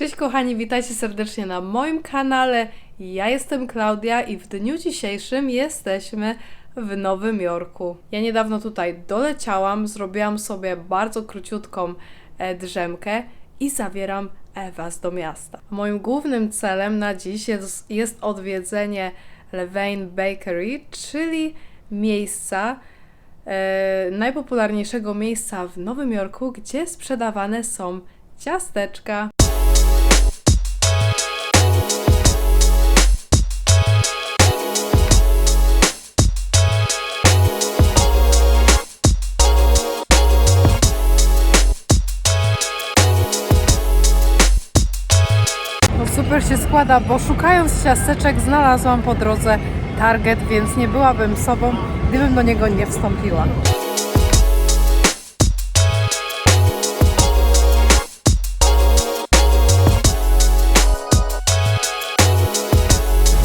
Cześć kochani, witajcie serdecznie na moim kanale. Ja jestem Klaudia i w dniu dzisiejszym jesteśmy w Nowym Jorku. Ja niedawno tutaj doleciałam, zrobiłam sobie bardzo króciutką e, drzemkę i zabieram e, Was do miasta. Moim głównym celem na dziś jest, jest odwiedzenie Levain Bakery, czyli miejsca, e, najpopularniejszego miejsca w Nowym Jorku, gdzie sprzedawane są ciasteczka. Się składa, bo szukając ciasteczek znalazłam po drodze Target, więc nie byłabym sobą, gdybym do niego nie wstąpiła.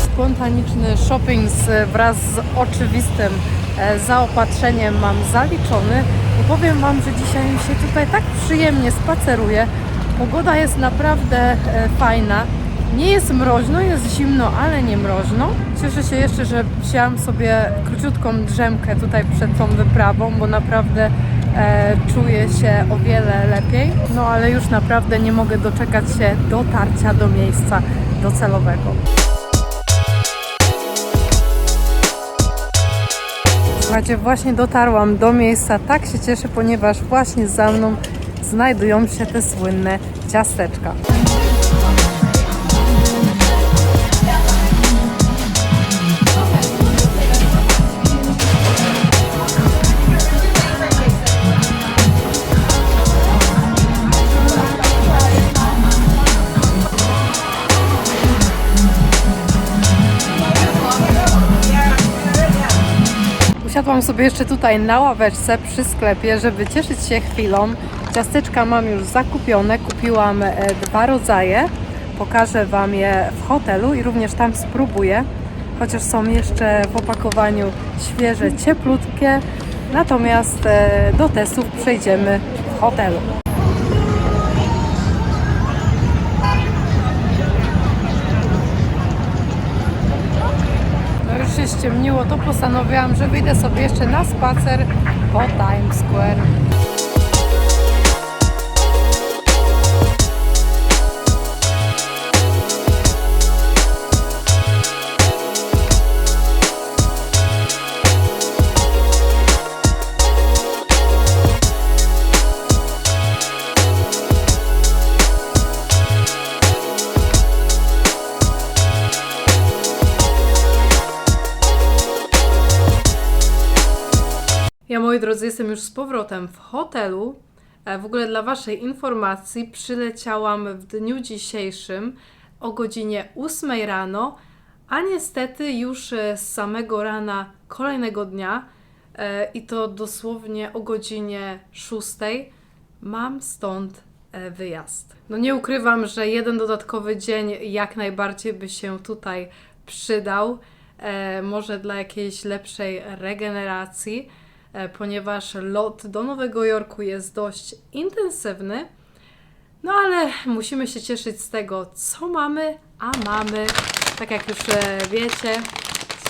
Spontaniczny shopping wraz z oczywistym e, zaopatrzeniem mam zaliczony i powiem Wam, że dzisiaj mi się tutaj tak przyjemnie spaceruje. Pogoda jest naprawdę e, fajna. Nie jest mroźno, jest zimno, ale nie mroźno. Cieszę się jeszcze, że wzięłam sobie króciutką drzemkę tutaj przed tą wyprawą, bo naprawdę e, czuję się o wiele lepiej. No ale już naprawdę nie mogę doczekać się dotarcia do miejsca docelowego. Słuchajcie, właśnie dotarłam do miejsca. Tak się cieszę, ponieważ właśnie za mną znajdują się te słynne ciasteczka. Usiadłam sobie jeszcze tutaj na ławeczce przy sklepie, żeby cieszyć się chwilą. Ciasteczka mam już zakupione, kupiłam e, dwa rodzaje. Pokażę Wam je w hotelu i również tam spróbuję. Chociaż są jeszcze w opakowaniu świeże, cieplutkie. Natomiast e, do testów przejdziemy w hotelu. Się ściemniło, to postanowiłam, że wyjdę sobie jeszcze na spacer po Times Square. Moi drodzy, jestem już z powrotem w hotelu. E, W ogóle dla Waszej informacji przyleciałam w dniu dzisiejszym o godzinie 8 rano, a niestety już e, z samego rana kolejnego dnia e, i to dosłownie o godzinie 6 mam stąd wyjazd. No nie ukrywam, że jeden dodatkowy dzień jak najbardziej by się tutaj przydał, może dla jakiejś lepszej regeneracji ponieważ lot do Nowego Jorku jest dość intensywny. No ale musimy się cieszyć z tego, co mamy, a mamy, tak jak już e, wiecie,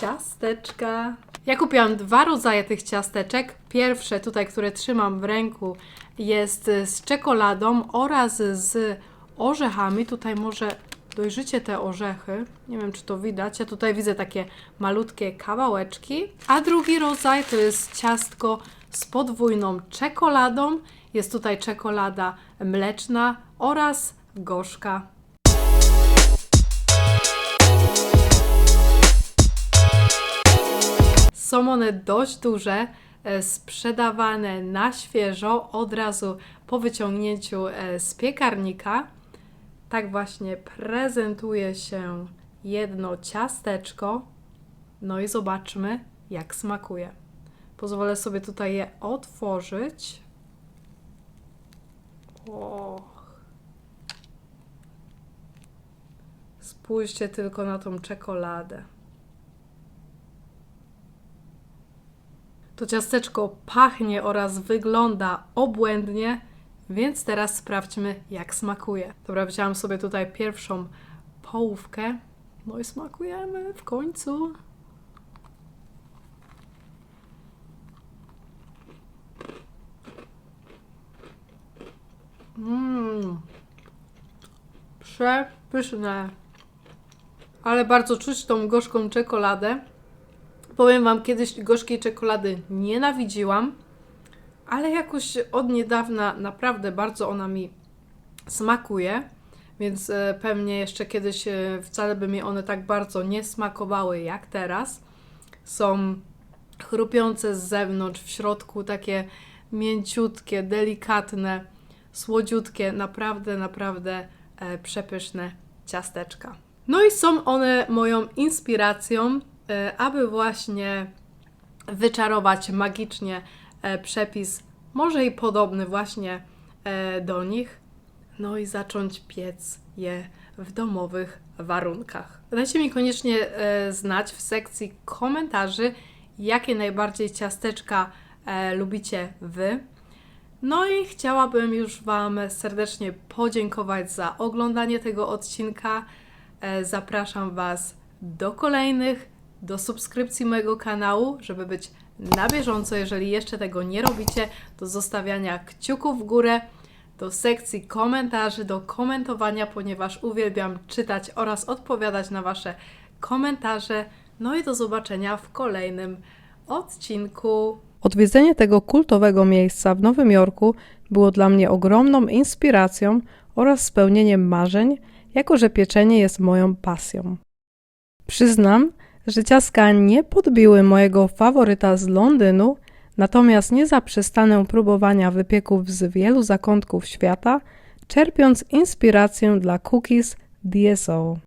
ciasteczka. Ja kupiłam dwa rodzaje tych ciasteczek. Pierwsze tutaj, które trzymam w ręku, jest e, z czekoladą oraz z orzechami. Tutaj może dojrzycie te orzechy. Nie wiem, czy to widać. Ja tutaj widzę takie malutkie kawałeczki. A drugi rodzaj to jest ciastko z podwójną czekoladą. Jest tutaj czekolada mleczna oraz gorzka. Są one dość duże, e, sprzedawane na świeżo, od razu po wyciągnięciu e, z piekarnika. Tak właśnie prezentuje się jedno ciasteczko. No i zobaczmy, jak smakuje. Pozwolę sobie tutaj je otworzyć. Och. Spójrzcie tylko na tą czekoladę. To ciasteczko pachnie oraz wygląda obłędnie. Więc teraz sprawdźmy, jak smakuje. Dobra, wziąłam sobie tutaj pierwszą połówkę. No i smakujemy w końcu. Mmm. Przepyszne. Ale bardzo czuć tą gorzką czekoladę. Powiem Wam, kiedyś gorzkiej czekolady nienawidziłam, ale jakoś od niedawna naprawdę bardzo ona mi smakuje, więc e, pewnie jeszcze kiedyś e, wcale by mi one tak bardzo nie smakowały jak teraz. Są chrupiące z zewnątrz, w środku takie mięciutkie, delikatne, słodziutkie, naprawdę, naprawdę e, przepyszne ciasteczka. No i są one moją inspiracją, aby właśnie wyczarować magicznie przepis, może i podobny właśnie e, do nich, no i zacząć piec je w domowych warunkach. Dajcie mi koniecznie e, znać w sekcji komentarzy, jakie najbardziej ciasteczka e, lubicie Wy. No i chciałabym już Wam serdecznie podziękować za oglądanie tego odcinka. E, Zapraszam Was do kolejnych, do subskrypcji mojego kanału, żeby być na bieżąco. Jeżeli jeszcze tego nie robicie, do zostawiania kciuków w górę, do sekcji komentarzy, do komentowania, ponieważ uwielbiam czytać oraz odpowiadać na Wasze komentarze. No i do zobaczenia w kolejnym odcinku. Odwiedzenie tego kultowego miejsca w Nowym Jorku było dla mnie ogromną inspiracją oraz spełnieniem marzeń, jako że pieczenie jest moją pasją. Przyznam, że ciastka nie podbiły mojego faworyta z Londynu, natomiast nie zaprzestanę próbowania wypieków z wielu zakątków świata, czerpiąc inspirację dla cookies DSO.